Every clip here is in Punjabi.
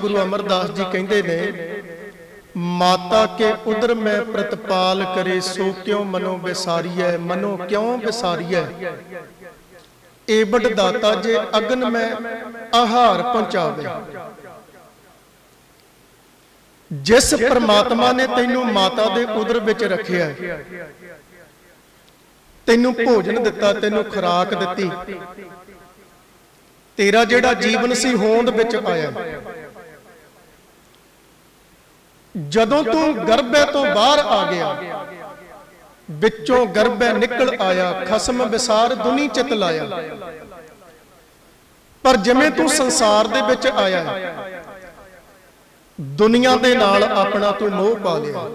ਗੁਰੂ ਅਮਰਦਾਸ ਜੀ ਕਹਿੰਦੇ ਨੇ ਮਾਤਾ ਕੇ ਉਦਰ ਮੈਂ ਪ੍ਰਤਪਾਲ ਕਰੇ ਸੋ ਕਿਉ ਮਨੋ ਵਿਸਾਰੀਐ ਮਨੋ ਕਿਉ ਵਿਸਾਰੀਐ ਏਬੜ ਦਾਤਾ ਜੇ ਅਗਨ ਮੈਂ ਆਹਾਰ ਪਹੁੰਚਾਵੇ। ਜਿਸ ਪਰਮਾਤਮਾ ਨੇ ਤੈਨੂੰ ਮਾਤਾ ਦੇ ਉਦਰ ਵਿੱਚ ਰੱਖਿਆ ਹੈ, ਤੈਨੂੰ ਭੋਜਨ ਦਿੱਤਾ ਤੈਨੂੰ ਖੁਰਾਕ ਦਿੱਤੀ ਤੇਰਾ ਜਿਹੜਾ ਜੀਵਨ ਸੀ ਹੋਂਦ ਵਿੱਚ ਆਇਆ। ਜਦੋਂ ਤੂੰ ਗਰਭੇ ਤੋਂ ਬਾਹਰ ਆ ਗਿਆ, ਵਿੱਚੋਂ ਗਰਭੇ ਨਿਕਲ ਆਇਆ, ਖਸਮ ਵਿਸਾਰ ਦੁਨੀ ਚਿਤ ਲਾਇਆ। ਪਰ ਜਿਵੇਂ ਤੂੰ ਸੰਸਾਰ ਦੇ ਵਿੱਚ ਆਇਆ ਦੁਨੀਆ ਦੇ ਨਾਲ ਆਪਣਾ ਤੂੰ ਮੋਹ ਪਾ ਲਿਆ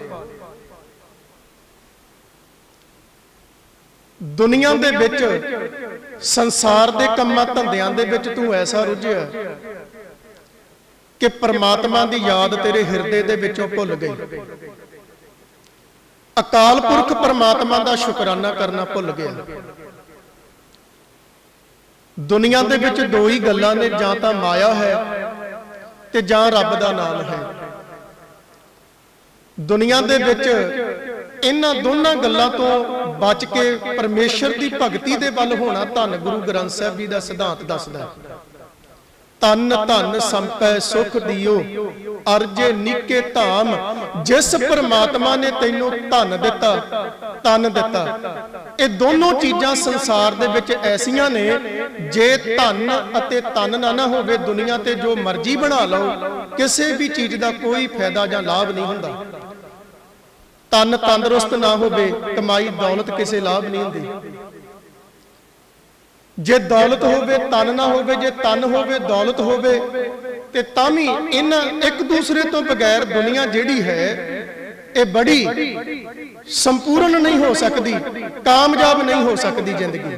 ਦੁਨੀਆ ਦੇ ਵਿੱਚ, ਸੰਸਾਰ ਦੇ ਕੰਮਾਂ ਧੰਦਿਆਂ ਦੇ ਵਿੱਚ ਤੂੰ ਐਸਾ ਰੁੱਝਿਆ ਕਿ ਪਰਮਾਤਮਾ ਦੀ ਯਾਦ ਤੇਰੇ ਹਿਰਦੇ ਦੇ ਵਿੱਚੋਂ ਭੁੱਲ ਗਈ। ਅਕਾਲ ਪੁਰਖ ਪਰਮਾਤਮਾ ਦਾ ਸ਼ੁਕਰਾਨਾ ਕਰਨਾ ਭੁੱਲ ਗਿਆ। ਦੁਨੀਆ ਦੇ ਵਿੱਚ ਦੋ ਹੀ ਗੱਲਾਂ ਨੇ, ਜਾਂ ਤਾਂ ਮਾਇਆ ਹੈ ਤੇ ਜਾਂ ਰੱਬ ਦਾ ਨਾਮ ਹੈ। ਦੁਨੀਆ ਦੇ ਵਿੱਚ ਇਹਨਾਂ ਦੋਨਾਂ ਗੱਲਾਂ ਤੋਂ ਬਚ ਕੇ ਪਰਮੇਸ਼ਰ ਦੀ ਭਗਤੀ ਦੇ ਵੱਲ ਹੋਣਾ ਧੰਨ ਗੁਰੂ ਗ੍ਰੰਥ ਸਾਹਿਬ ਜੀ ਦਾ ਸਿਧਾਂਤ ਦੱਸਦਾ ਹੈ। ਤਨ ਧਨ ਸੰਪੈ ਸੁਖ ਦਿਓ। ਅਰਜੇ ਨਿੱਕੇ ਧਾਮ, ਜਿਸ ਪ੍ਰਮਾਤਮਾ ਨੇ ਤੈਨੂੰ ਧਨ ਦਿੱਤਾ ਤਨ ਦਿੱਤਾ। ਇਹ ਦੋਨੋਂ ਚੀਜ਼ਾਂ ਸੰਸਾਰ ਦੇ ਵਿੱਚ ਐਸੀਆਂ ਨੇ, ਜੇ ਧਨ ਅਤੇ ਤਨ ਨਾ ਨਾ ਹੋਵੇ ਦੁਨੀਆ ਤੇ ਜੋ ਮਰਜ਼ੀ ਬਣਾ ਲਓ, ਕਿਸੇ ਵੀ ਚੀਜ਼ ਦਾ ਕੋਈ ਫਾਇਦਾ ਜਾਂ ਲਾਭ ਨਹੀਂ ਹੁੰਦਾ। ਤਨ ਤੰਦਰੁਸਤ ਨਾ ਹੋਵੇ, ਕਮਾਈ, ਦੌਲਤ ਕਿਸੇ ਲਾਭ ਨਹੀਂ ਹੁੰਦੀ। ਜੇ ਦੌਲਤ ਹੋਵੇ ਤਨ ਨਾ ਹੋਵੇ, ਜੇ ਤਨ ਹੋਵੇ, ਦੌਲਤ ਹੋਵੇ, ਤੇ ਤਾਂ ਵੀ ਇਹਨਾਂ ਇੱਕ ਦੂਸਰੇ ਤੋਂ ਬਗੈਰ ਦੁਨੀਆ ਜਿਹੜੀ ਹੈ, ਇਹ ਬੜੀ ਸੰਪੂਰਨ ਨਹੀਂ ਹੋ ਸਕਦੀ, ਕਾਮਯਾਬ ਨਹੀਂ ਹੋ ਸਕਦੀ ਜ਼ਿੰਦਗੀ।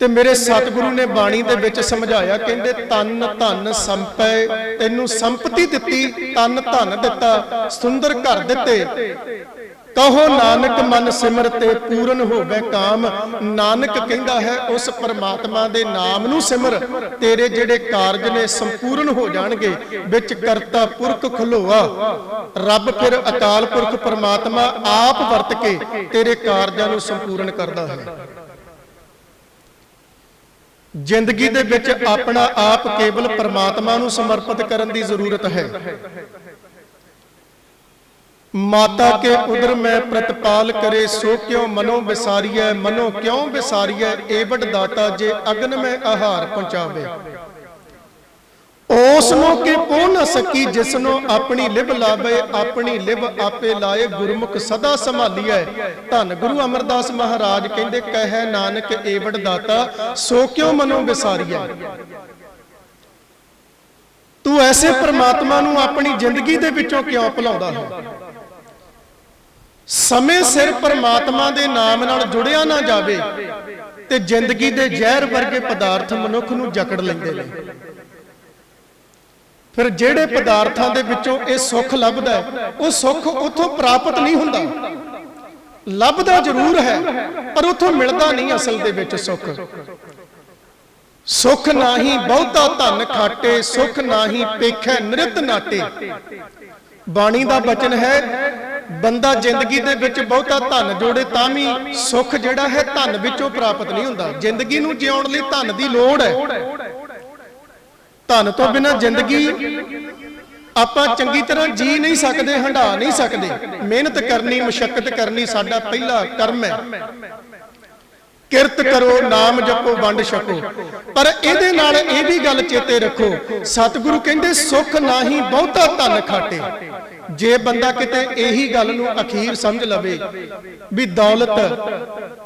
ਤੇ ਮੇਰੇ ਸਤਿਗੁਰੂ ਨੇ ਬਾਣੀ ਦੇ ਵਿੱਚ ਸਮਝਾਇਆ, ਕਹਿੰਦੇ ਤਨ ਧਨ ਸੰਪੈ, ਤੈਨੂੰ ਸੰਪਤੀ ਦਿੱਤੀ ਤਨ ਧਨ ਦਿੱਤਾ, ਸੁੰਦਰ ਘਰ ਦਿੱਤੇ ਕਹੋ ਨਾਨਕ ਮਨ ਸਿਮਰਤੇ, ਪੂਰਨ ਹੋਵੇ ਕਾਮ। ਨਾਨਕ ਕਹਿੰਦਾ ਹੈ, ਉਸ ਪਰਮਾਤਮਾ ਦੇ ਨਾਮ ਨੂੰ ਸਿਮਰ। ਤੇਰੇ ਜਿਹੜੇ ਕਾਰਜ ਨੇ ਸੰਪੂਰਨ ਹੋ ਜਾਣਗੇ, ਵਿੱਚ ਕਰਤਾ ਪੁਰਖ ਖਲੋਆ। ਰੱਬ ਫਿਰ ਅਕਾਲ ਪੁਰਖ ਪਰਮਾਤਮਾ ਆਪ ਵਰਤ ਕੇ ਤੇਰੇ ਕਾਰਜਾਂ ਨੂੰ ਸੰਪੂਰਨ ਕਰਦਾ ਹੈ। ਜ਼ਿੰਦਗੀ ਦੇ ਵਿੱਚ ਆਪਣਾ ਆਪ ਕੇਵਲ ਪਰਮਾਤਮਾ ਨੂੰ ਸਮਰਪਿਤ ਕਰਨ ਦੀ ਜ਼ਰੂਰਤ ਹੈ। ਮਾਤਾ ਕੇ ਉਦਰ ਮੈਂ ਪ੍ਰਤਪਾਲ ਕਰੇ ਸੋ ਕਿਉ ਮਨੋ ਵਿਸਾਰੀਐ ਮਨੋ ਕਿਉ ਵਿਸਾਰੀਐ ਏਵਡ ਦਾਤਾ ਜੇ ਅਗਨ ਮੈਂ ਆਹਾਰ ਪਹੁੰਚਾਵੇ। ਉਸ ਨੂੰ ਕਿ ਪੋ ਨਾ ਸਕੀ ਜਿਸ ਨੂੰ ਆਪਣੀ ਲਿਵ ਲਾਵੇ ਆਪਣੀ ਲਿਵ ਆਪੇ ਲਾਏ ਗੁਰਮੁਖ ਸਦਾ ਸੰਭਾਲੀਐ। ਧੰਨ ਗੁਰੂ ਅਮਰਦਾਸ ਮਹਾਰਾਜ ਕਹਿੰਦੇ ਕਹੈ ਨਾਨਕ ਏਵਡ ਦਾਤਾ ਸੋ ਕਿਉ ਮਨੋ ਵਿਸਾਰੀਐ। ਤੂੰ ਐਸੇ ਪ੍ਰਮਾਤਮਾ ਨੂੰ ਆਪਣੀ ਜ਼ਿੰਦਗੀ ਦੇ ਵਿੱਚੋਂ ਕਿਉਂ ਭੁਲਾਉਂਦਾ ਹੈ? ਸਮੇਂ ਸਿਰ ਪਰਮਾਤਮਾ ਦੇ ਨਾਮ ਨਾਲ ਜੁੜਿਆ ਨਾ ਜਾਵੇ ਤੇ ਜ਼ਿੰਦਗੀ ਦੇ ਜ਼ਹਿਰ ਵਰਗੇ ਪਦਾਰਥ ਮਨੁੱਖ ਨੂੰ ਜਕੜ ਲੈਂਦੇ ਨੇ। ਫਿਰ ਜਿਹੜੇ ਪਦਾਰਥਾਂ ਦੇ ਵਿੱਚੋਂ ਇਹ ਸੁੱਖ ਲੱਭਦਾ ਹੈ, ਉਹ ਸੁੱਖ ਉੱਥੋਂ ਪ੍ਰਾਪਤ ਨਹੀਂ ਹੁੰਦਾ। ਲੱਭਦਾ ਜ਼ਰੂਰ ਹੈ ਪਰ ਉੱਥੋਂ ਮਿਲਦਾ ਨਹੀਂ ਅਸਲ ਦੇ ਵਿੱਚ ਸੁੱਖ। ਸੁਖ ਨਾਹੀ ਬਹੁਤਾ ਧਨ ਖਾਟੇ ਸੁਖ ਨਾਹੀ ਪੇਖੈ ਨਿਰਤ ਨਾਟੇ। ਬਾਣੀ ਦਾ ਬਚਨ ਹੈ ਬੰਦਾ ਜ਼ਿੰਦਗੀ ਦੇ ਵਿੱਚ ਬਹੁਤਾ ਧਨ ਜੋੜੇ ਤਾਂ ਵੀ ਸੁੱਖ ਜਿਹੜਾ ਹੈ ਧਨ ਵਿੱਚੋਂ ਪ੍ਰਾਪਤ ਨਹੀਂ ਹੁੰਦਾ। ਜ਼ਿੰਦਗੀ ਨੂੰ ਜਿਉਣ ਲਈ ਧਨ ਦੀ ਲੋੜ ਹੈ। ਧਨ ਤੋਂ ਬਿਨਾ ਜ਼ਿੰਦਗੀ ਆਪਾਂ ਚੰਗੀ ਤਰ੍ਹਾਂ ਜੀ ਨਹੀਂ ਸਕਦੇ, ਹੰਢਾ ਨਹੀਂ ਸਕਦੇ। ਮਿਹਨਤ ਕਰਨੀ ਮੁਸ਼ਕਲ ਕਰਨੀ ਸਾਡਾ ਪਹਿਲਾ ਕਰਮ ਹੈ। ਕਿਰਤ ਕਰੋ, ਨਾਮ ਜਪੋ, ਵੰਡ ਛਕੋ। ਪਰ ਇਹਦੇ ਨਾਲ ਇਹ ਵੀ ਗੱਲ ਚੇਤੇ ਰੱਖੋ, ਸਤਿਗੁਰੂ ਕਹਿੰਦੇ, ਸੁੱਖ ਨਾਹੀ ਬਹੁਤਾ ਧਨ ਖਾਟੇ। ਜੇ ਬੰਦਾ ਕਿਤੇ ਇਹੀ ਗੱਲ ਨੂੰ ਅਖੀਰ ਸਮਝ ਲਵੇ ਵੀ ਦੌਲਤ,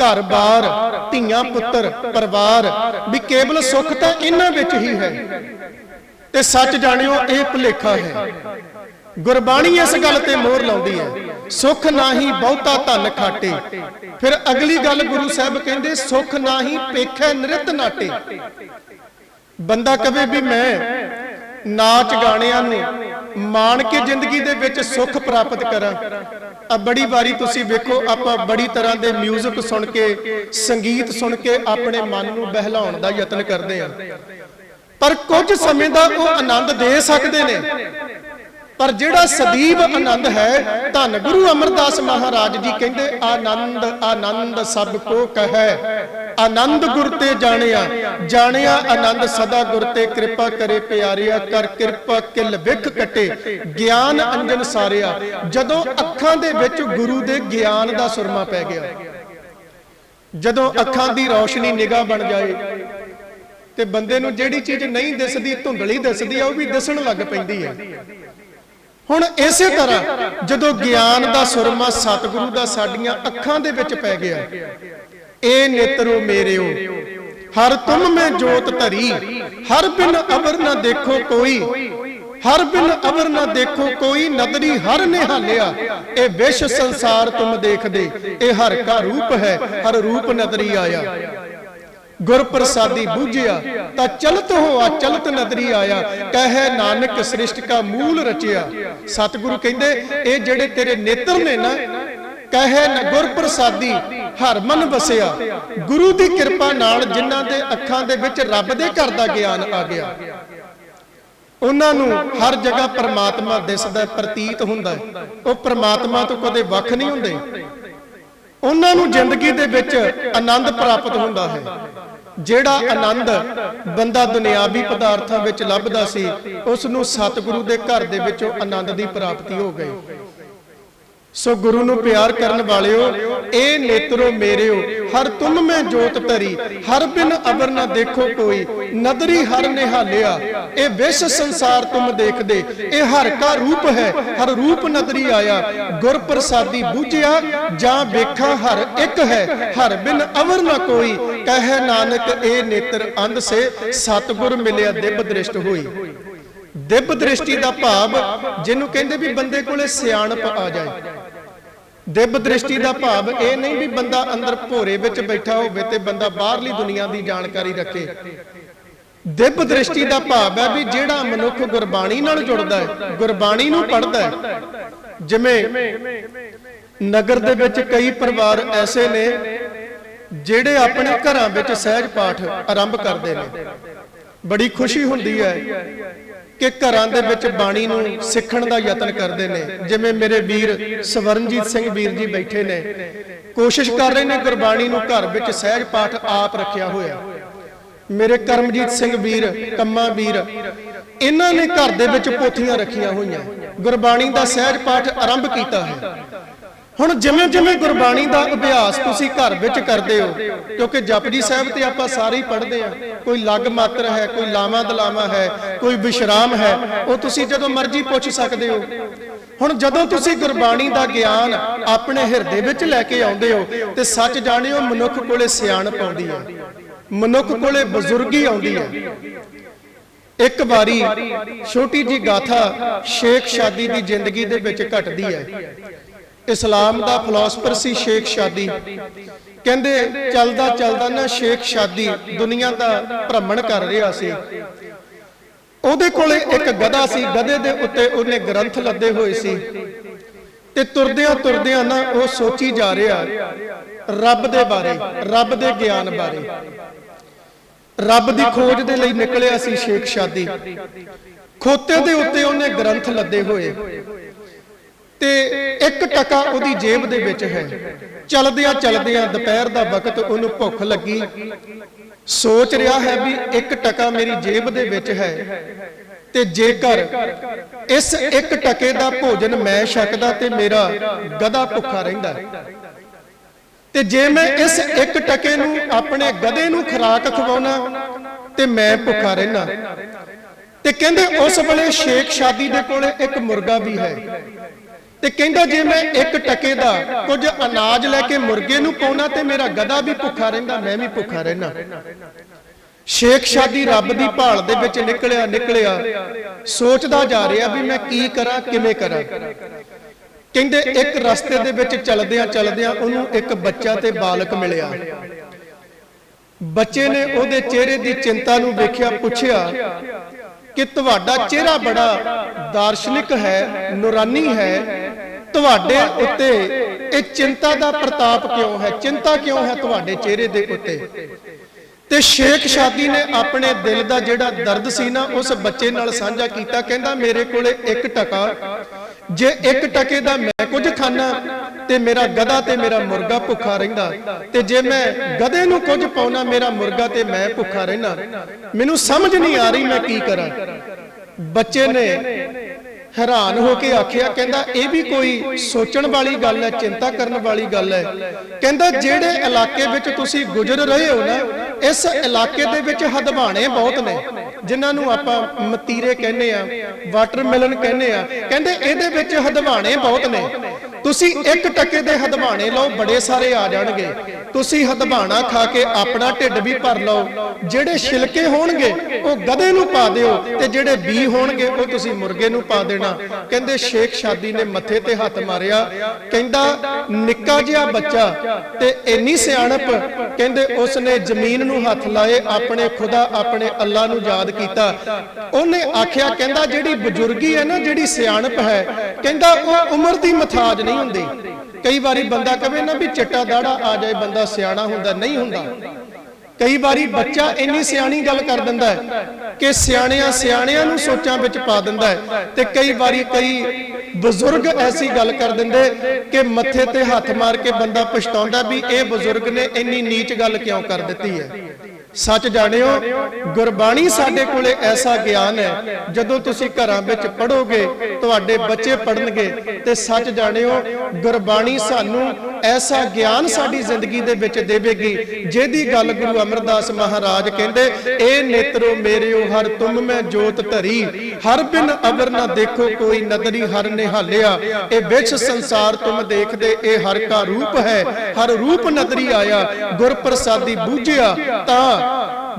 ਘਰ-ਬਾਰ, ਧੀਆਂ, ਪੁੱਤਰ, ਪਰਿਵਾਰ, ਵੀ ਕੇਵਲ ਸੁੱਖ ਤਾਂ ਇਹਨਾਂ ਵਿੱਚ ਹੀ ਹੈ। ਤੇ ਸੱਚ ਜਾਣਿਓ, ਇਹ ਭੁਲੇਖਾ ਹੈ। ਗੁਰਬਾਣੀ ਇਸ ਗੱਲ ਤੇ ਮੋਹਰ ਲਾਉਂਦੀ ਹੈ, ਸੁਖ ਨਾਹੀ ਬਹੁਤਾ ਧਨ ਖਾਟੇ। ਫਿਰ ਅਗਲੀ ਗੱਲ ਗੁਰੂ ਸਾਹਿਬ ਕਹਿੰਦੇ, ਸੁਖ ਨਾਹੀ ਪੇਖੈ ਨ੍ਰਿਤ ਨਾਟੇ। ਬੰਦਾ ਕਵੇ ਵੀ ਮੈਂ ਨਾਚ ਗਾਣਿਆਂ ਨੂੰ ਮਾਣ ਕੇ ਜ਼ਿੰਦਗੀ ਦੇ ਵਿੱਚ ਸੁੱਖ ਪ੍ਰਾਪਤ ਕਰਾਂ। ਆ ਬੜੀ ਵਾਰੀ ਤੁਸੀਂ ਵੇਖੋ, ਆਪਾਂ ਬੜੀ ਤਰ੍ਹਾਂ ਦੇ 뮤직 ਸੁਣ ਕੇ, ਸੰਗੀਤ ਸੁਣ ਕੇ ਆਪਣੇ ਮਨ ਨੂੰ ਬਹਿਲਾਉਣ ਦਾ ਯਤਨ ਕਰਦੇ ਆ ਪਰ ਕੁਝ ਸਮੇਂ ਦਾ ਉਹ ਆਨੰਦ ਦੇ ਸਕਦੇ ਨੇ। ਪਰ ਜਿਹੜਾ ਸਦੀਵ ਆਨੰਦ ਹੈ ਧੰਨ ਗੁਰੂ ਅਮਰਦਾਸ ਮਹਾਰਾਜ ਜੀ ਕਹਿੰਦੇ ਆਨੰਦ ਆਨੰਦ ਸਭ ਕੋ ਕਹੈ। ਆਨੰਦ ਗੁਰ ਤੇ ਜਾਣਿਆ। ਜਾਣਿਆ। ਆਨੰਦ ਸਦਾ ਗੁਰ ਤੇ ਕਿਰਪਾ ਕਰੇ ਪਿਆਰਿਆ ਕਰ ਕਿਰਪਾ ਕਿਲ ਵਿਖ ਕਟੇ। ਗਿਆਨ ਅੰਜਨ ਸਾਰਿਆ। ਜਦੋਂ ਅੱਖਾਂ ਦੇ ਵਿੱਚ ਗੁਰੂ ਦੇ ਗਿਆਨ ਦਾ ਸੁਰਮਾ ਪੈ ਗਿਆ। ਜਦੋਂ ਅੱਖਾਂ ਦੀ ਰੌਸ਼ਨੀ ਨਿਗਾਹ ਬਣ ਜਾਏ ਤੇ ਬੰਦੇ ਨੂੰ ਜਿਹੜੀ ਚੀਜ਼ ਨਹੀਂ ਦਿਸਦੀ ਧੁੰਦਲੀ ਦਿਸਦੀ ਆ ਉਹ ਵੀ ਦਿਸਣ ਲੱਗ ਪੈਂਦੀ ਹੈ ਹੁਣ ਇਸੇ ਤਰ੍ਹਾਂ ਜਦੋਂ ਗਿਆਨ ਦਾ ਸੁਰਮਾ ਸਤਿਗੁਰੂ ਦਾ ਸਾਡੀਆਂ ਅੱਖਾਂ ਦੇ ਵਿੱਚ ਪੈ ਗਿਆ। ਏ ਨੇਤਰੋ ਮੇਰਿਓ ਹਰ ਤੁਮ ਮੈਂ ਜੋਤ ਧਰੀ। ਹਰ ਬਿਨ ਅਵਰ ਨਾ ਦੇਖੋ ਕੋਈ। ਹਰ ਬਿਨ ਅਵਰ ਨਾ ਦੇਖੋ ਕੋਈ ਨਦਰੀ ਹਰ ਨਿਹਾਲਿਆ। ਇਹ ਵਿਸ਼ ਸੰਸਾਰ ਤੁਮ ਦੇਖਦੇ। ਇਹ ਹਰ ਕਾ ਰੂਪ ਹੈ। ਹਰ ਰੂਪ ਨਦਰੀ ਆਇਆ। ਗੁਰ ਪ੍ਰਸਾਦੀ ਬੂਝਿਆ ਤਾਂ ਚਲਤ ਹੋਆ ਚਲਤ ਨਦਰੀ ਆਇਆ। ਕਹੈ ਨਾਨਕ ਸ੍ਰਿਸ਼ਟ ਕਾ ਮੂਲ ਰਚਿਆ। ਸਤਿਗੁਰੂ ਕਹਿੰਦੇ ਇਹ ਜਿਹੜੇ ਤੇਰੇ ਨੇਤਰ ਨੇ ਨਾ ਕਹੈ ਨ ਗੁਰ ਪ੍ਰਸਾਦੀ ਹਰ ਮਨ ਵਸਿਆ। ਗੁਰੂ ਦੀ ਕਿਰਪਾ ਨਾਲ ਜਿਨ੍ਹਾਂ ਦੇ ਅੱਖਾਂ ਦੇ ਵਿੱਚ ਰੱਬ ਦੇ ਘਰ ਦਾ ਗਿਆਨ ਆ ਗਿਆ। ਉਹਨਾਂ ਨੂੰ ਹਰ ਜਗ੍ਹਾ ਪਰਮਾਤਮਾ ਦਿਸਦਾ ਪ੍ਰਤੀਤ ਹੁੰਦਾ। ਉਹ ਪਰਮਾਤਮਾ ਤੋਂ ਕਦੇ ਵੱਖ ਨਹੀਂ ਹੁੰਦੇ। ਉਹਨਾਂ ਨੂੰ ਜ਼ਿੰਦਗੀ ਦੇ ਵਿੱਚ ਆਨੰਦ ਪ੍ਰਾਪਤ ਹੁੰਦਾ ਹੈ। ਜਿਹੜਾ ਆਨੰਦ ਬੰਦਾ ਦੁਨਿਆਵੀ ਪਦਾਰਥਾਂ ਵਿੱਚ ਲੱਭਦਾ ਸੀ ਉਸ ਨੂੰ ਸਤਿਗੁਰੂ ਦੇ ਘਰ ਦੇ ਵਿੱਚੋਂ ਆਨੰਦ ਦੀ ਪ੍ਰਾਪਤੀ ਹੋ ਗਈ। ਸੋ ਗੁਰੂ ਨੂੰ ਪਿਆਰ ਕਰਨ ਵਾਲਿਓ, ਇਹ ਨੇਤਰੋ ਮੇਰਿਓ ਹਰ ਤੁਮ ਮੈਂ ਜੋਤ ਧਰੀ, ਹਰ ਬਿਨ ਅਬਰ ਨਾ ਦੇਖੋ ਕੋਈ, ਨਦਰੀ ਹਰ ਨਿਹਾਲਿਆ, ਇਹ ਵਿਸ਼ ਸੰਸਾਰ ਤੁਮ ਦੇਖਦੇ, ਇਹ ਹਰ ਕਾ ਰੂਪ ਹੈ, ਹਰ ਰੂਪ ਨਦਰੀ ਆਇਆ ਗੁਰ ਪ੍ਰਸਾਦੀ ਬੂਝਿਆ, ਜਾਂ ਵੇਖਾਂ ਹਰ ਇੱਕ ਹੈ, ਹਰ ਬਿਨ ਅਵਰ ਨਾ ਕੋਈ, ਕਹੈ ਨਾਨਕ ਇਹ ਨੇਤਰ ਅੰਧ ਸੇ, ਸਤਿਗੁਰ ਮਿਲਿਆ ਦਿਬ ਦ੍ਰਿਸ਼ਟ ਹੋਈ। ਦਿਬ ਦ੍ਰਿਸ਼ਟੀ ਦਾ ਭਾਵ, ਜਿਹਨੂੰ ਕਹਿੰਦੇ ਵੀ ਬੰਦੇ ਕੋਲੇ ਸਿਆਣਪ ਆ ਜਾਏ। ਦਿਬ ਦ੍ਰਿਸ਼ਟੀ ਦਾ ਭਾਵ ਇਹ ਨਹੀਂ ਵੀ ਬੰਦਾ ਅੰਦਰ ਭੋਰੇ ਵਿੱਚ ਬੈਠਾ ਹੋਵੇ ਤੇ ਬੰਦਾ ਬਾਹਰਲੀ ਦੁਨੀਆ ਦੀ ਜਾਣਕਾਰੀ ਰੱਖੇ। ਦਿਬ ਦ੍ਰਿਸ਼ਟੀ ਦਾ ਭਾਵ ਹੈ ਵੀ ਜਿਹੜਾ ਮਨੁੱਖ ਗੁਰਬਾਣੀ ਨਾਲ ਜੁੜਦਾ ਹੈ ਗੁਰਬਾਣੀ ਨੂੰ ਪੜ੍ਹਦਾ ਹੈ। ਜਿਵੇਂ ਨਗਰ ਦੇ ਵਿੱਚ ਕਈ ਪਰਿਵਾਰ ਐਸੇ ਨੇ ਜਿਹੜੇ ਆਪਣੇ ਘਰਾਂ ਵਿੱਚ ਸਹਿਜ ਪਾਠ ਆਰੰਭ ਕਰਦੇ ਨੇ। ਬੜੀ ਖੁਸ਼ੀ ਹੁੰਦੀ ਹੈ। ਕਿ ਘਰਾਂ ਦੇ ਵਿੱਚ ਬਾਣੀ ਨੂੰ ਸਿੱਖਣ ਦਾ ਯਤਨ ਕਰਦੇ ਨੇ। ਜਿਵੇਂ ਮੇਰੇ ਵੀਰ ਸਵਰਨਜੀਤ ਸਿੰਘ ਵੀਰ ਜੀ ਬੈਠੇ ਨੇ। ਕੋਸ਼ਿਸ਼ ਕਰ ਰਹੇ ਨੇ ਗੁਰਬਾਣੀ ਨੂੰ ਘਰ ਵਿੱਚ ਸਹਿਜ ਪਾਠ ਆਪ ਰੱਖਿਆ ਹੋਇਆ। ਮੇਰੇ ਕਰਮਜੀਤ ਸਿੰਘ ਵੀਰ, ਕੰਮਾ ਵੀਰ, ਇਹਨਾਂ ਨੇ ਘਰ ਦੇ ਵਿੱਚ ਪੋਥੀਆਂ ਰੱਖੀਆਂ ਹੋਈਆਂ। ਗੁਰਬਾਣੀ ਦਾ ਸਹਿਜ ਪਾਠ ਆਰੰਭ ਕੀਤਾ ਹੈ। ਹੁਣ ਜਿਵੇਂ ਜਿਵੇਂ ਗੁਰਬਾਣੀ ਦਾ ਅਭਿਆਸ ਤੁਸੀਂ ਘਰ ਵਿੱਚ ਕਰਦੇ ਹੋ, ਕਿਉਂਕਿ ਜਪਜੀ ਸਾਹਿਬ ਤੇ ਆਪਾਂ ਸਾਰੇ ਹੀ ਪੜ੍ਹਦੇ ਆ ਕੋਈ ਲੱਗ ਮਾਤਰ ਹੈ, ਕੋਈ ਲਾਵਾ ਦਲਾਵਾ ਹੈ, ਕੋਈ ਵਿਸ਼ਰਾਮ ਹੈ, ਉਹ ਤੁਸੀਂ ਜਦੋਂ ਮਰਜ਼ੀ ਪੁੱਛ ਸਕਦੇ ਹੋ। ਹੁਣ ਜਦੋਂ ਤੁਸੀਂ ਗੁਰਬਾਣੀ ਦਾ ਗਿਆਨ ਆਪਣੇ ਹਿਰਦੇ ਵਿੱਚ ਲੈ ਕੇ ਆਉਂਦੇ ਹੋ, ਤੇ ਸੱਚ ਜਾਣਿਓ ਮਨੁੱਖ ਕੋਲੇ ਸਿਆਣਪ ਆਉਂਦੀ ਹੈ, ਮਨੁੱਖ ਕੋਲੇ ਬਜ਼ੁਰਗੀ ਆਉਂਦੀ ਹੈ। ਇੱਕ ਵਾਰੀ ਛੋਟੀ ਜੀ ਗਾਥਾ ਸ਼ੇਖ ਸ਼ਾਦੀ ਦੀ ਜ਼ਿੰਦਗੀ ਦੇ ਵਿੱਚ ਘਟਦੀ ਹੈ। ਇਸਲਾਮ ਦਾ ਫਿਲਾਸਫਰ ਸੀ ਸ਼ੇਖ ਸ਼ਾਦੀ। ਕਹਿੰਦੇ, ਚਲਦਾ ਚਲਦਾ ਨਾ ਸ਼ੇਖ ਸ਼ਾਦੀ ਦੁਨੀਆ ਦਾ ਭ੍ਰਮਣ ਕਰ ਰਿਹਾ ਸੀ। ਉਹਦੇ ਕੋਲੇ ਇੱਕ ਗਧਾ ਸੀ, ਗਧੇ ਦੇ ਉੱਤੇ ਉਹਨੇ ਗ੍ਰੰਥ ਲੱਦੇ ਹੋਏ ਸੀ। ਤੇ ਤੁਰਦਿਆਂ ਤੁਰਦਿਆਂ ਨਾ ਉਹ ਸੋਚੀ ਜਾ ਰਿਹਾ, ਰੱਬ ਦੇ ਬਾਰੇ, ਰੱਬ ਦੇ ਗਿਆਨ ਬਾਰੇ। ਰੱਬ ਦੀ ਖੋਜ ਦੇ ਲਈ ਨਿਕਲਿਆ ਸੀ ਸ਼ੇਖ ਸ਼ਾਦੀ। ਖੋਤੇ ਦੇ ਉੱਤੇ ਉਹਨੇ ਗ੍ਰੰਥ ਲੱਦੇ ਹੋਏ। ਤੇ ਇੱਕ ਟਕਾ ਉਹਦੀ ਜੇਬ ਦੇ ਵਿੱਚ ਹੈ। ਚਲਦਿਆਂ ਚਲਦਿਆਂ ਦੁਪਹਿਰ ਦਾ ਵਕਤ ਉਹਨੂੰ ਭੁੱਖ ਲੱਗੀ। ਸੋਚ ਰਿਹਾ ਹੈ ਵੀ ਇੱਕ ਟਕਾ ਮੇਰੀ ਜੇਬ ਦੇ ਵਿੱਚ ਹੈ ਤੇ ਜੇਕਰ ਇਸ ਇੱਕ ਟਕੇ ਦਾ ਭੋਜਨ ਮੈਂ ਛਕਦਾ ਤੇ ਮੇਰਾ ਗਧਾ ਭੁੱਖਾ ਰਹਿੰਦਾ। ਤੇ ਜੇ ਮੈਂ ਇਸ ਇੱਕ ਟਕੇ ਨੂੰ ਆਪਣੇ ਗਧੇ ਨੂੰ ਖੁਰਾਕ ਖਵਾਉਣਾ ਤੇ ਮੈਂ ਭੁੱਖਾ ਰਹਿਣਾ ਤੇ ਕਹਿੰਦੇ ਉਸ ਵੇਲੇ ਸ਼ੇਖ ਸ਼ਾਦੀ ਦੇ ਕੋਲੇ ਇੱਕ ਮੁਰਗਾ ਵੀ ਹੈ। ਤੇ ਕਹਿੰਦਾ ਜੇ ਮੈਂ ਇੱਕ ਟਕੇ ਦਾ ਕੁਝ ਅਨਾਜ ਲੈ ਕੇ ਮੁਰਗੇ ਨੂੰ ਪਾਉਣਾ ਤੇ ਮੇਰਾ ਗਧਾ ਵੀ ਭੁੱਖਾ ਰਹਿੰਦਾ, ਮੈਂ ਵੀ ਭੁੱਖਾ ਰਹਿਣਾ ਸ਼ੇਖ ਸ਼ਾਦੀ ਰੱਬ ਦੀ ਭਾਲ ਦੇ ਵਿੱਚ ਨਿਕਲਿਆ ਨਿਕਲਿਆ। ਸੋਚਦਾ ਜਾ ਰਿਹਾ ਵੀ ਮੈਂ ਕੀ ਕਰਾਂ, ਕਿਵੇਂ ਕਰਾਂ। ਕਹਿੰਦੇ ਇੱਕ ਰਸਤੇ ਦੇ ਵਿੱਚ ਚਲਦਿਆਂ ਚਲਦਿਆਂ ਉਹਨੂੰ ਇੱਕ ਬੱਚਾ ਤੇ ਬਾਲਕ ਮਿਲਿਆ। ਬੱਚੇ ਨੇ ਉਹਦੇ ਚਿਹਰੇ ਦੀ ਚਿੰਤਾ ਨੂੰ ਵੇਖਿਆ, ਪੁੱਛਿਆ ਕਿ ਤੁਹਾਡਾ ਚਿਹਰਾ ਬੜਾ ਦਾਰਸ਼ਨਿਕ ਹੈ, ਨੂਰਾਨੀ ਹੈ ਤੁਹਾਡੇ ਉੱਤੇ ਇਹ ਚਿੰਤਾ ਦਾ ਪ੍ਰਤਾਪ ਕਿਉਂ ਹੈ? ਚਿੰਤਾ ਕਿਉਂ ਹੈ ਤੁਹਾਡੇ ਚਿਹਰੇ ਦੇ ਉੱਤੇ? ਤੇ ਸ਼ੇਖ ਸ਼ਾਦੀ ਨੇ ਆਪਣੇ ਦਿਲ ਦਾ ਜਿਹੜਾ ਦਰਦ ਸੀ ਨਾ, ਉਸ ਬੱਚੇ ਨਾਲ ਸਾਂਝਾ ਕੀਤਾ, ਕਹਿੰਦਾ ਮੇਰੇ ਕੋਲੇ ਇੱਕ ਟਕਾ। ਜੇ ਇੱਕ ਟਕੇ ਦਾ ਮੈਂ ਕੁਝ ਖਾਣਾ ਤੇ ਮੇਰਾ ਗਧਾ ਤੇ ਮੇਰਾ ਮੁਰਗਾ ਭੁੱਖਾ ਰਹਿੰਦਾ, ਤੇ ਜੇ ਮੈਂ ਗਧੇ ਨੂੰ ਕੁਝ ਪਾਉਣਾ ਮੇਰਾ ਮੁਰਗਾ ਤੇ ਮੈਂ ਭੁੱਖਾ ਰਹਿਣਾ ਮੈਨੂੰ ਸਮਝ ਨਹੀਂ ਆ ਰਹੀ ਮੈਂ ਕੀ ਕਰਾਂ। ਬੱਚੇ ਨੇ ਹੈਰਾਨ ਹੋ ਕੇ ਆਖਿਆ, ਕਹਿੰਦਾ, ਇਹ ਵੀ ਕੋਈ ਸੋਚਣ ਵਾਲੀ ਗੱਲ ਹੈ, ਚਿੰਤਾ ਕਰਨ ਵਾਲੀ ਗੱਲ ਹੈ। ਕਹਿੰਦਾ, ਜਿਹੜੇ ਇਲਾਕੇ ਵਿੱਚ ਤੁਸੀਂ ਗੁਜ਼ਰ ਰਹੇ ਹੋ ਨਾ, ਇਸ ਇਲਾਕੇ ਦੇ ਵਿੱਚ ਹਦਵਾਣੇ ਬਹੁਤ ਨੇ, ਜਿਨ੍ਹਾਂ ਨੂੰ ਆਪਾਂ ਮਤੀਰੇ ਕਹਿੰਦੇ ਆ, ਵਾਟਰਮੈਲਨ ਕਹਿੰਦੇ ਆ। ਕਹਿੰਦੇ, ਇਹਦੇ ਵਿੱਚ ਹਦਵਾਣੇ ਬਹੁਤ ਨੇ। ਤੁਸੀਂ ਇੱਕ ਟੱਕੇ ਦੇ ਹਦਵਾਣੇ ਲਓ, ਬੜੇ ਸਾਰੇ ਆ ਜਾਣਗੇ। ਤੁਸੀਂ ਹਦਬਾਣਾ ਖਾ ਕੇ ਆਪਣਾ ਢਿੱਡ ਵੀ ਭਰ ਲਓ। ਜਿਹੜੇ ਛਿਲਕੇ ਹੋਣਗੇ, ਉਹ ਗਧੇ ਨੂੰ ਪਾ ਦਿਓ ਤੇ ਜਿਹੜੇ ਬੀ ਹੋਣਗੇ, ਉਹ ਤੁਸੀਂ ਮੁਰਗੇ ਨੂੰ ਪਾ ਦੇਣਾ। ਕਹਿੰਦੇ ਸ਼ੇਖ ਸ਼ਾਦੀ ਨੇ ਮੱਥੇ ਤੇ ਹੱਥ ਮਾਰਿਆ। ਕਹਿੰਦਾ, ਨਿੱਕਾ ਜਿਹਾ ਬੱਚਾ ਤੇ ਇੰਨੀ ਸਿਆਣਪ। ਕਹਿੰਦੇ ਉਸ ਨੇ ਜ਼ਮੀਨ ਨੂੰ ਹੱਥ ਲਾਏ, ਆਪਣੇ ਖੁਦਾ, ਆਪਣੇ ਅੱਲਾ ਨੂੰ ਯਾਦ ਕੀਤਾ। ਉਹਨੇ ਆਖਿਆ, ਕਹਿੰਦਾ, ਜਿਹੜੀ ਬਜ਼ੁਰਗੀ ਹੈ ਨਾ, ਜਿਹੜੀ ਸਿਆਣਪ ਹੈ, ਕਹਿੰਦਾ, ਉਹ ਉਮਰ ਦੀ ਮਥਾਜ ਨਹੀਂ ਹੁੰਦੀ। ਕਈ ਵਾਰੀ ਬੰਦਾ ਕਵੇ ਨਾ ਵੀ ਚਿੱਟਾ ਦਾੜਾ ਆ ਜਾਏ, ਬੰਦਾ ਸਿਆਣਾ ਹੁੰਦਾ, ਨਹੀਂ ਹੁੰਦਾ। ਕਈ ਵਾਰੀ ਬੱਚਾ ਇੰਨੀ ਸਿਆਣੀ ਗੱਲ ਕਰ ਦਿੰਦਾ ਹੈ ਕਿ ਸਿਆਣਿਆਂ ਸਿਆਣਿਆਂ ਨੂੰ ਸੋਚਾਂ ਵਿੱਚ ਪਾ ਦਿੰਦਾ ਹੈ ਤੇ ਕਈ ਵਾਰੀ ਕਈ ਬਜ਼ੁਰਗ ਐਸੀ ਗੱਲ ਕਰ ਦਿੰਦੇ ਕਿ ਮੱਥੇ ਤੇ ਹੱਥ ਮਾਰ ਕੇ ਬੰਦਾ ਪਛਤਾਉਂਦਾ ਵੀ ਇਹ ਬਜ਼ੁਰਗ ਨੇ ਇੰਨੀ ਨੀਚ ਗੱਲ ਕਿਉਂ ਕਰ ਦਿੱਤੀ ਹੈ। ਸੱਚ ਜਾਣਿਓ, ਗੁਰਬਾਣੀ ਸਾਡੇ ਕੋਲੇ ਐਸਾ ਗਿਆਨ ਹੈ, ਜਦੋਂ ਤੁਸੀਂ ਘਰਾਂ ਵਿੱਚ ਪੜੋਗੇ ਤੁਹਾਡੇ ਬੱਚੇ ਪੜਨਗੇ ਤੇ ਸੱਚ ਜਾਣਿਓ, ਗੁਰਬਾਣੀ ਸਾਨੂੰ ਐਸਾ ਗਿਆਨ ਸਾਡੀ ਜ਼ਿੰਦਗੀ ਦੇ ਵਿੱਚ ਦੇਵੇਗੀ, ਜਿਹਦੀ ਗੱਲ ਗੁਰੂ ਅਮਰਦਾਸ ਮਹਾਰਾਜ ਕਹਿੰਦੇ ਇਹ ਨੇਤਰੋ ਮੇਰਿਓ, ਹਰ ਤੁਮ ਮੈਂ ਜੋਤ ਧਰੀ, ਹਰ ਬਿਨ ਅਵਰ ਨਾ ਦੇਖੋ ਕੋਈ ਨਦਰੀ ਹਰ ਨਿਹਾਲਿਆ, ਇਹ ਵਿਚ ਸੰਸਾਰ ਤੁਮ ਦੇਖਦੇ, ਇਹ ਹਰ ਕਾ ਰੂਪ ਹੈ, ਹਰ ਰੂਪ ਨਦਰੀ ਆਇਆ ਗੁਰ ਪ੍ਰਸਾਦੀ ਬੂਝਿਆ, ਤਾਂ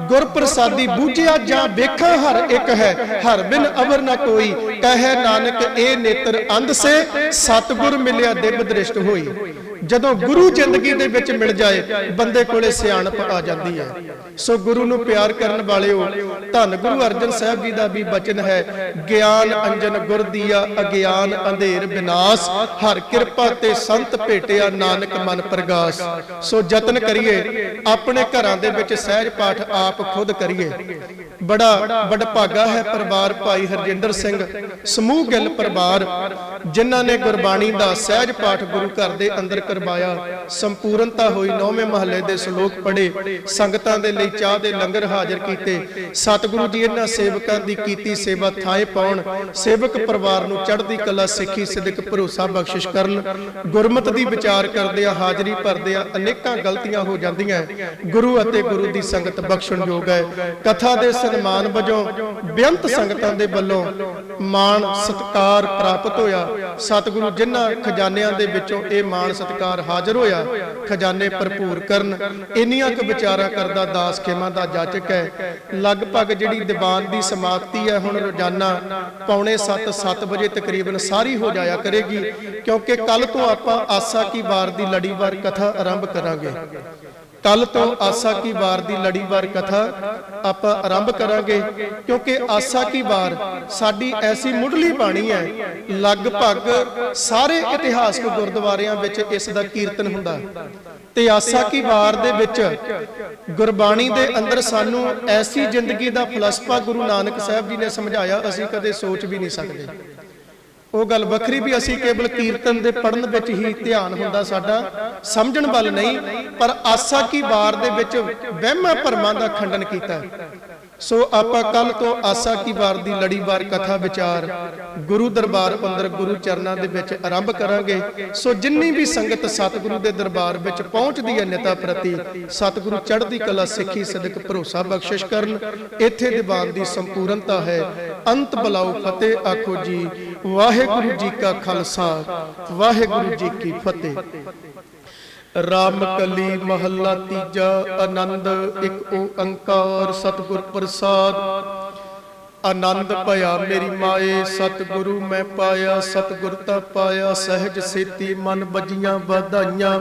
ਗੁਰ ਪ੍ਰਸਾਦੀ ਬੂਝਿਆ ਜਾਂ ਵੇਖਾਂ, ਹਰ ਇੱਕ ਹੈ, ਹਰ ਬਿਨ ਅਵਰ ਨਾ ਕੋਈ। ਕਹੇ ਨਾਨਕ, ਇਹ ਨੇਤਰ ਅੰਧ ਸੇ, ਸਤਗੁਰ ਮਿਲਿਆ ਦਿਵ ਦ੍ਰਿਸ਼ਟ ਹੋਈ। ਜਦੋਂ ਗੁਰੂ ਜ਼ਿੰਦਗੀ ਦੇ ਵਿੱਚ ਮਿਲ ਜਾਏ ਬੰਦੇ ਕੋਲੇ ਸਿਆਣਪ ਆ ਜਾਂਦੀ ਹੈ। ਸੋ ਗੁਰੂ ਨੂੰ ਪਿਆਰ ਕਰਨ ਵਾਲਿਓ ਧੰਨ ਗੁਰੂ ਅਰਜਨ ਸਾਹਿਬ ਜੀ ਦਾ ਵੀ ਬਚਨ ਹੈ ਗਿਆਨ ਅੰਜਨ ਗੁਰ ਦੀਆ ਅਗਿਆਨ ਅੰਧੇਰ ਵਿਨਾਸ਼ ਹਰ ਕਿਰਪਾ ਤੇ ਸੰਤ ਭੇਟਿਆ ਨਾਨਕ ਮਨ ਪ੍ਰਗਾਸ। ਸੋ ਯਤਨ ਕਰੀਏ ਆਪਣੇ ਘਰਾਂ ਦੇ ਵਿੱਚ ਸਹਿਜ ਪਾਠ ਆਪ ਖੁਦ ਕਰੀਏ। ਬੜਾ ਵਡਭਾਗਾ ਹੈ ਪਰਿਵਾਰ ਭਾਈ ਹਰਜਿੰਦਰ ਸਿੰਘ। ਸਮੂਹ ਗਿੱਲ ਪਰਿਵਾਰ ਜਿਨ੍ਹਾਂ ਨੇ ਗੁਰਬਾਣੀ ਦਾ ਸਹਿਜ ਪਾਠ ਗੁਰੂ ਘਰ ਦੇ ਅੰਦਰ ਕਰਵਾਇਆ ਸੰਪੂਰਨਤਾ ਹੋਈ। ਨੌਵੇਂ ਮਹੱਲੇ ਦੇ ਸ਼ਲੋਕ ਪੜ੍ਹੇ। ਸੰਗਤਾਂ ਦੇ ਲਈ ਚਾਹ ਦੇ ਲੰਗਰ ਹਾਜ਼ਰ ਕੀਤੇ। ਸਤਿਗੁਰੂ ਜੀ ਇਹਨਾਂ ਸੇਵਕਾਂ ਦੀ ਕੀਤੀ ਸੇਵਾ ਥਾਏ ਪਾਉਣ। ਸੇਵਕ ਪਰਿਵਾਰ ਨੂੰ ਚੜ੍ਹਦੀ ਕਲਾ ਸਿੱਖੀ ਸਿਦਕ ਭਰੋਸਾ ਬਖਸ਼ਿਸ਼ ਕਰਨ। ਗੁਰਮਤ ਦੀ ਵਿਚਾਰ ਕਰਦੇ ਆ ਹਾਜ਼ਰੀ ਭਰਦੇ ਆ ਅਨੇਕਾਂ ਗਲਤੀਆਂ ਹੋ ਜਾਂਦੀਆਂ। ਗੁਰੂ ਅਤੇ ਗੁਰੂ ਦੀ ਸੰਗਤ ਬਖਸ਼ਣਯੋਗ ਹੈ। ਕਥਾ ਦੇ ਸਨਮਾਨ ਵਜੋਂ ਬੇਅੰਤ ਸੰਗਤਾਂ ਦੇ ਵੱਲੋਂ ਮਾਣ ਸਤਕਾਰ ਪ੍ਰਾਪਤ ਹੋਇਆ। ਸਤਿਗੁਰੂ ਜਿਨ੍ਹਾਂ ਖਜ਼ਾਨਿਆਂ ਦੇ ਵਿੱਚੋਂ ਇਹ ਮਾਣ ਸਤਕਾਰ ਹਾਜ਼ਰ ਹੋਇਆ, ਖਜ਼ਾਨੇ ਭਰਪੂਰ ਕਰਨ, ਇੰਨੀਆਂ ਕੁ ਵਿਚਾਰਾ ਕਰਦਾ ਦਾਸ ਖੇਮਾ ਦਾ ਜਾਚਕ ਹੈ। ਲਗਭਗ ਜਿਹੜੀ ਦੀਵਾਨ ਦੀ ਸਮਾਪਤੀ ਹੈ, ਹੁਣ ਰੋਜ਼ਾਨਾ ਪੌਣੇ 7 7 ਵਜੇ ਤਕਰੀਬਨ ਸਾਰੀ ਹੋ ਜਾਇਆ ਕਰੇਗੀ, ਕਿਉਂਕਿ ਕੱਲ ਤੋਂ ਆਪਾਂ ਆਸਾ ਕੀ ਵਾਰ ਦੀ ਲੜੀਵਾਰ ਕਥਾ ਆਰੰਭ ਕਰਾਂਗੇ। ਕੱਲ ਤੋਂ ਆਸਾ ਕੀ ਵਾਰ ਦੀ ਲੜੀਵਾਰ ਕਥਾ ਆਪਾਂ ਆਰੰਭ ਕਰਾਂਗੇ ਕਿਉਂਕਿ ਆਸਾ ਕੀ ਵਾਰ ਸਾਡੀ ਐਸੀ ਮੁੱਢਲੀ ਬਾਣੀ ਹੈ ਲਗਭਗ ਸਾਰੇ ਇਤਿਹਾਸਕ ਗੁਰਦੁਆਰਿਆਂ ਵਿੱਚ ਇਸ ਦਾ ਕੀਰਤਨ ਹੁੰਦਾ। ਤੇ ਆਸਾ ਕੀ ਵਾਰ ਦੇ ਵਿੱਚ ਗੁਰਬਾਣੀ ਦੇ ਅੰਦਰ ਸਾਨੂੰ ਐਸੀ ਜ਼ਿੰਦਗੀ ਦਾ ਫਲਸਫਾ ਗੁਰੂ ਨਾਨਕ ਸਾਹਿਬ ਜੀ ਨੇ ਸਮਝਾਇਆ ਅਸੀਂ ਕਦੇ ਸੋਚ ਵੀ ਨਹੀਂ ਸਕਦੇ। ਉਹ ਗੱਲ ਵੱਖਰੀ ਵੀ ਅਸੀਂ ਕੇਵਲ ਕੀਰਤਨ ਦੇ ਪੜਨ ਵਿੱਚ ਹੀ ਧਿਆਨ ਹੁੰਦਾ ਸਾਡਾ, ਸਮਝਣ ਵੱਲ ਨਹੀਂ, ਪਰ ਆਸਾ ਕੀ ਵਾਰ ਦੇ ਵਿੱਚ ਵਹਿਮਾਂ ਭਰਮਾਂ ਦਾ ਖੰਡਨ ਕੀਤਾ। ਸੋ ਆਪਾਂ ਕੱਲ ਤੋਂ ਆਸਾ ਕੀ ਵਾਰ ਦੀ ਲੜੀਵਾਰ ਕਥਾ ਵਿਚਾਰ ਗੁਰੂ ਦਰਬਾਰ ਅੰਦਰ ਗੁਰੂ ਚਰਨਾਂ ਦੇ ਵਿੱਚ ਆਰੰਭ ਕਰਾਂਗੇ। ਸੋ ਜਿੰਨੀ ਵੀ ਸੰਗਤ ਸਤਿਗੁਰੂ ਦੇ ਦਰਬਾਰ ਵਿੱਚ ਪਹੁੰਚਦੀ ਹੈ ਨਿਤਾ ਪ੍ਰਤੀ, ਸਤਿਗੁਰੂ ਚੜ੍ਹਦੀ ਕਲਾ, ਸਿੱਖੀ, ਸਦਕ, ਭਰੋਸਾ ਬਖਸ਼ਿਸ਼ ਕਰਨ। ਇੱਥੇ ਦੀਵਾਨ ਦੀ ਸੰਪੂਰਨਤਾ ਹੈ। ਅੰਤ ਬਲਾਉ ਫਤਿਹ ਆਖੋ ਜੀ। ਵਾਹਿਗੁਰੂ ਜੀ ਕਾ ਖਾਲਸਾ, ਵਾਹਿਗੁਰੂ ਜੀ ਕੀ ਫਤਿਹ। ਰਾਮ ਕਲੀ ਮਹੱਲਾ ਤੀਜਾ, ਆਨੰਦ ਇੱਕ ਓੰਕਾਰ ਸਤਿਗੁਰ ਪ੍ਰਸਾਦ। ਆਨੰਦ ਭਇਆ ਮੇਰੀ ਮਾਏ, ਸਤਿਗੁਰੂ ਮੈਂ ਪਾਇਆ, ਸਤਿਗੁਰ ਤਾ ਪਾਇਆ, ਸਹਿਜ ਸੇਤੀ ਮਨ ਬਜੀਆਂ ਵਧਾਈਆਂ।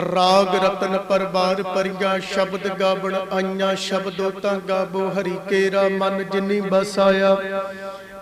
ਰਾਗ ਰਤਨ ਪਰਵਾਰ ਪਰੀਆਂ, ਸ਼ਬਦ ਗਾਵਣ ਆਈਆਂ, ਸ਼ਬਦੋ ਤਾਂ ਗਾਵੋ, ਹਰੀ ਕੇਰਾ ਮਨ ਜਿਨੀ ਬਸਾਇਆ।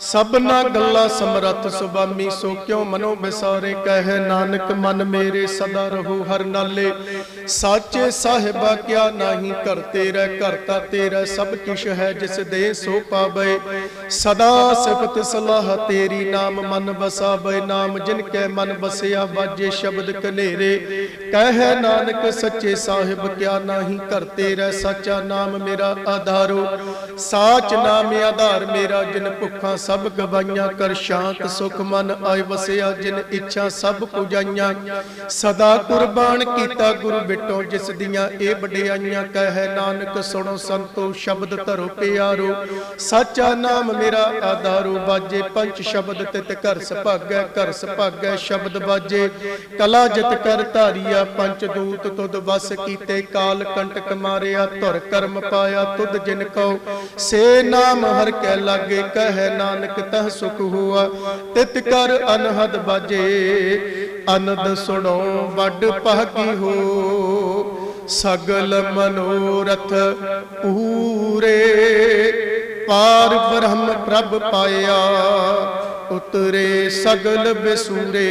ਸਭਨਾ ਗੱਲਾਂ ਸਮਰੱਥ, ਸੁਬਾਮੀ, ਸੋ ਕਿਉ ਮਨੋ ਵਿਸਾਰੇ ਕਹਿ ਨਾਨਕ, ਮਨ ਮੇਰੇ ਸਦਾ ਰਹੂ ਹਰ ਨਾਲੇ। ਸਾਚੇ ਸਾਹਿਬਾ, ਕਿਆ ਨਾਹੀ ਘਰ ਤੇਰਾ ਘਰ ਤੇਰਾ, ਸਭ ਕਿਛ ਹੈ ਜਿਸ ਦੇ ਸੋ ਪਾਵੇ। ਸਦਾ ਸਿਫਤ ਸਲਾਹ ਤੇਰੀ, ਨਾਮ ਮਨ ਵਸਾਵੇ। ਨਾਮ ਜਿਨ ਕੈ ਮਨ ਵਸਿਆ, ਵਾਜੇ ਸ਼ਬਦ ਕਨੇਰੇ ਕਹਿ ਨਾਨਕ, ਸੱਚੇ ਸਾਹਿਬ, ਕਿਆ ਨਾਹੀ ਘਰ ਤੇਰਾ, ਸੱਚਾ ਨਾਮ ਮੇਰਾ ਆਧਾਰੋ। ਸਾਚ ਨਾਮ ਆਧਾਰ ਮੇਰਾ, ਜਿਨ ਭੁੱਖਾਂ ਸਭ ਗਵਾਈਆਂ ਕਰ ਸ਼ਾਂਤ, ਸੁਖ ਮਨ ਆਇ ਵਸਿਆ, ਜਿਨ ਇੱਛਾ ਸਭ ਪੁਜਾਈਆਂ। ਸਦਾ ਕੁਰਬਾਨ ਕੀਤਾ ਗੁਰੂ ਬਿਟੋ, ਜਿਸ ਦੀਆਂ ਇਹ ਵਡਿਆਈਆਂ, ਕਹੇ ਨਾਨਕ ਸੁਣੋ ਸੰਤੋ, ਸ਼ਬਦ ਧਰੋ ਪਿਆਰੋ। ਸਾਚਾ ਨਾਮ ਮੇਰਾ ਆਧਾਰੋ, ਬਾਜੇ ਪੰਜ ਸ਼ਬਦ ਤਿਤ ਘਰ ਸੁਭਾਗੈ ਘਰ ਸੁਭਾਗੈ ਸ਼ਬਦ ਬਾਜੇ। ਕਲਾ ਜਿਤ ਕਰ ਧਾਰੀਆ, ਪੰਜ ਦੂਤ ਤੁਧ ਵਸ ਕੀਤੇ, ਕਾਲ ਕੰਟਕ ਮਾਰਿਆ, ਧੁਰ ਕਰਮ ਪਾਇਆ, ਤੁਧ ਜਿਨ ਕਉ। ਸੇ ਨਾਮ ਹਰ ਕੈ ਲਾਗੇ, ਕਹਿ ਨਾ ਨਾਨਕ ਤਹ ਸੁਖ ਹੁਆ, ਤਿਤ ਕਰ ਅਨਹਦ ਬਾਜੇ, ਅਨੰਦ ਸੁਣੋ ਵੱਡ ਭਾਗੀ ਹੋ। ਸਗਲ ਮਨੋਰਥ ਪੂਰੇ, ਪਾਰ ਬ੍ਰਹਮ ਪ੍ਰਭ ਪਾਇਆ, ਉਤਰੇ ਸਗਲ ਬਿਸੂਰੇ